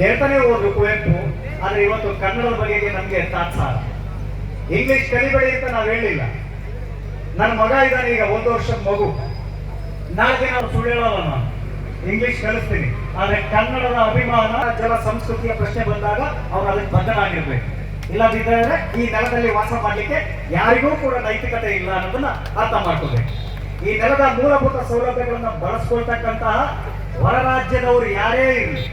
ಹೇಳ್ತಾನೆ ಹೋದ್ರು ಕುವೆಂಪು ಆದರೆ ಇವತ್ತು ಕನ್ನಡದ ಬಗೆಗೆ ನಮಗೆ ತಾತ್ಸಾರ ಇಂಗ್ಲಿಷ್ ಕಲಿಬೇಡಿ ಅಂತ ನಾವು ಹೇಳಿಲ್ಲ. ನನ್ನ ಮಗ ಇದ್ದಾನೆ ಈಗ ಒಂದು ವರ್ಷದ ಮಗು. ನಾಲ್ಕು ದಿನ ಸುಳ್ಳು ನಾನು. ಇಂಗ್ಲಿಷ್ ಕಲಿಸ್ತೀನಿ. ಆದರೆ ಕನ್ನಡದ ಅಭಿಮಾನ, ಜಲ ಸಂಸ್ಕೃತಿಯ ಪ್ರಶ್ನೆ ಬಂದಾಗ ಅವ್ರು ಅದಕ್ಕೆ ಬದ್ಧನಾಗಿರ್ಬೇಕು ಇಲ್ಲದಿದ್ದರೆ ಈ ನೆಲದಲ್ಲಿ ವಾಸ ಮಾಡಲಿಕ್ಕೆ ಯಾರಿಗೂ ಕೂಡ ನೈತಿಕತೆ ಇಲ್ಲ ಅನ್ನೋದನ್ನ ಅರ್ಥ ಮಾಡ್ಕೋಬೇಕು. ಈ ನೆಲದ ಮೂಲಭೂತ ಸೌಲಭ್ಯಗಳನ್ನ ಬಳಸ್ಕೊಳ್ತಕ್ಕಂತಹ ಹೊರ ರಾಜ್ಯದವರು ಯಾರೇ ಇರಲಿ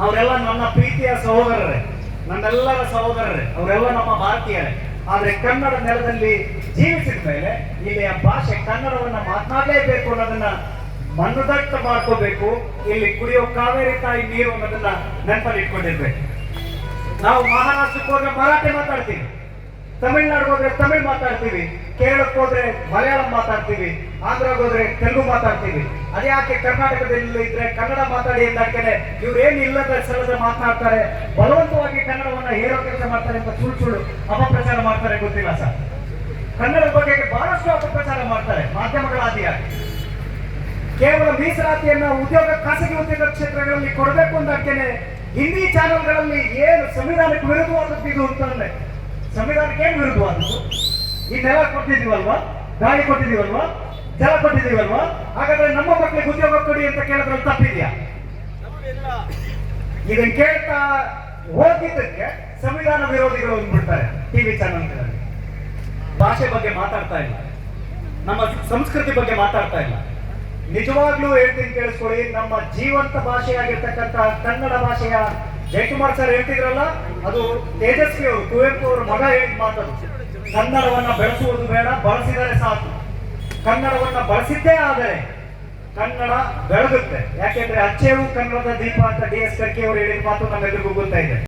ಅವರೆಲ್ಲ ನನ್ನ ಪ್ರೀತಿಯ ಸಹೋದರರೇ ನನ್ನೆಲ್ಲರ ಸಹೋದರರೇ, ಅವರೆಲ್ಲ ನಮ್ಮ ಭಾರತೀಯರೇ. ಆದ್ರೆ ಕನ್ನಡ ನೆಲದಲ್ಲಿ ಜೀವಿಸಿದ ಮೇಲೆ ಇಲ್ಲಿಯ ಭಾಷೆ ಕನ್ನಡವನ್ನ ಮಾತನಾಡಲೇಬೇಕು ಅನ್ನೋದನ್ನ ಮನದಟ್ಟ ಮಾಡ್ಕೋಬೇಕು, ಇಲ್ಲಿ ಕುಡಿಯೋ ಕಾವೇರಿ ತಾಯಿ ನೀರು ಅನ್ನೋದನ್ನ ನೆನಪಲ್ಲಿ ಇಟ್ಕೊಂಡಿರ್ಬೇಕು. ನಾವು ಮಹಾರಾಷ್ಟ್ರಕ್ಕೆ ಹೋದ್ರೆ ಮರಾಠಿ ಮಾತಾಡ್ತೀವಿ. ತಮಿಳ್ನಾಡಿಗೆ ಹೋದ್ರೆ ತಮಿಳ್ ಮಾತಾಡ್ತೀವಿ, ಕೇರಳಕ್ಕೆ ಹೋದ್ರೆ ಮಲಯಾಳಂ ಮಾತಾಡ್ತೀವಿ, ಆಂಧ್ರಕ್ಕೆ ಹೋದ್ರೆ ತೆಲುಗು ಮಾತಾಡ್ತೀವಿ. ಅದ್ಯಾಕೆ ಕರ್ನಾಟಕದಲ್ಲಿ ಇದ್ರೆ ಕನ್ನಡ ಮಾತಾಡಿ ಅಂದಾಕೆನೆ ಇವ್ರು ಏನ್ ಇಲ್ಲದ ಸಲದ ಮಾತನಾಡ್ತಾರೆ ಬಲವಂತವಾಗಿ ಕನ್ನಡವನ್ನ ಹೇಳೋ ಕೆಲಸ ಮಾಡ್ತಾರೆ ಅಂತ ಸುಳ್ಳು ಸುಳ್ಳು ಅಪಪ್ರಚಾರ ಮಾಡ್ತಾರೆ ಗೊತ್ತಿಲ್ಲ ಸರ್. ಕನ್ನಡದ ಬಗ್ಗೆ ಬಹಳಷ್ಟು ಅಪಪ್ರಚಾರ ಮಾಡ್ತಾರೆ, ಮಾಧ್ಯಮಗಳ ಆದಿಯಾಗಿ ಕೇವಲ ಮೀಸಲಾತಿಯನ್ನ ಉದ್ಯೋಗ ಖಾಸಗಿ ಉದ್ಯೋಗ ಕ್ಷೇತ್ರಗಳಲ್ಲಿ ಕೊಡಬೇಕು ಅಂದಾಕೆನೆ ಹಿಂದಿ ಚಾನೆಲ್ಗಳಲ್ಲಿ ಏನು ಸಂವಿಧಾನಕ್ಕೆ ವಿರುದ್ಧವಾದದ್ದು ಇದು ಅಂತಂದ್ರೆ ಸಂವಿಧಾನಕ್ಕೆ ಏನು ವಿರುದ್ಧವಾದದ್ದು ಈ ನೆಲ ಕೊಟ್ಟಿದೀವಲ್ವಾ ಗಾಳಿ ಕೊಟ್ಟಿದೀವಲ್ವಾ ಜಲ ಕೊಟ್ಟಿದೀವಲ್ವಾ ಹಾಗಾದ್ರೆ ನಮ್ಮ ಮಕ್ಕಳಿಗೆ ಉದ್ಯೋಗ ಕೊಡಿ ಅಂತ ಕೇಳಿದ್ರಲ್ಲಿ ತಪ್ಪಿದ್ಯಾ? ಇದನ್ನ ಕೇಳ್ತಾ ಹೋಗಿದ್ದಕ್ಕೆ ಸಂವಿಧಾನ ವಿರೋಧಿಗಳು ಅಂದ್ಬಿಡ್ತಾರೆ ಟಿವಿ ಚಾನಲ್ಗಳಲ್ಲಿ. ಭಾಷೆ ಬಗ್ಗೆ ಮಾತಾಡ್ತಾ ಇಲ್ಲ. ನಮ್ಮ ಸಂಸ್ಕೃತಿ ಬಗ್ಗೆ ಮಾತಾಡ್ತಾ ಇಲ್ಲ. ನಿಜವಾಗ್ಲೂ ಹೇಳ್ತೀನಿ ಕೇಳಿಸ್ಕೊಳ್ಳಿ, ನಮ್ಮ ಜೀವಂತ ಭಾಷೆಯಾಗಿರ್ತಕ್ಕಂತಹ ಕನ್ನಡ ಭಾಷೆಯ ಜಯಕುಮಾರ್ ಸರ್ ಹೇಳ್ತಿದ್ರಲ್ಲ, ಅದು ತೇಜಸ್ವಿ ಅವರು, ಕುವೆಂಪು ಅವರ ಮಗ ಹೇಳಿದ ಮಾತಾಡ್ತು ಕನ್ನಡವನ್ನ ಬೆಳೆಸುವುದು ಬೇಡ, ಬಳಸಿದರೆ ಸಾಕು. ಕನ್ನಡವನ್ನ ಬಳಸಿದ್ದೇ ಆದರೆ ಕನ್ನಡ ಬೆಳಗುತ್ತೆ ಯಾಕೆಂದ್ರೆ ಅಚ್ಚೇವು ಕನ್ನಡದ ದೀಪ ಅಂತ ಡಿ ಎಸ್ ಕರ್ಕಿ ಅವರು ಹೇಳಿದ ಮಾತು ನಮ್ಮೆಲ್ಲರಿಗೂ ಗೊತ್ತಾಯಿದೆ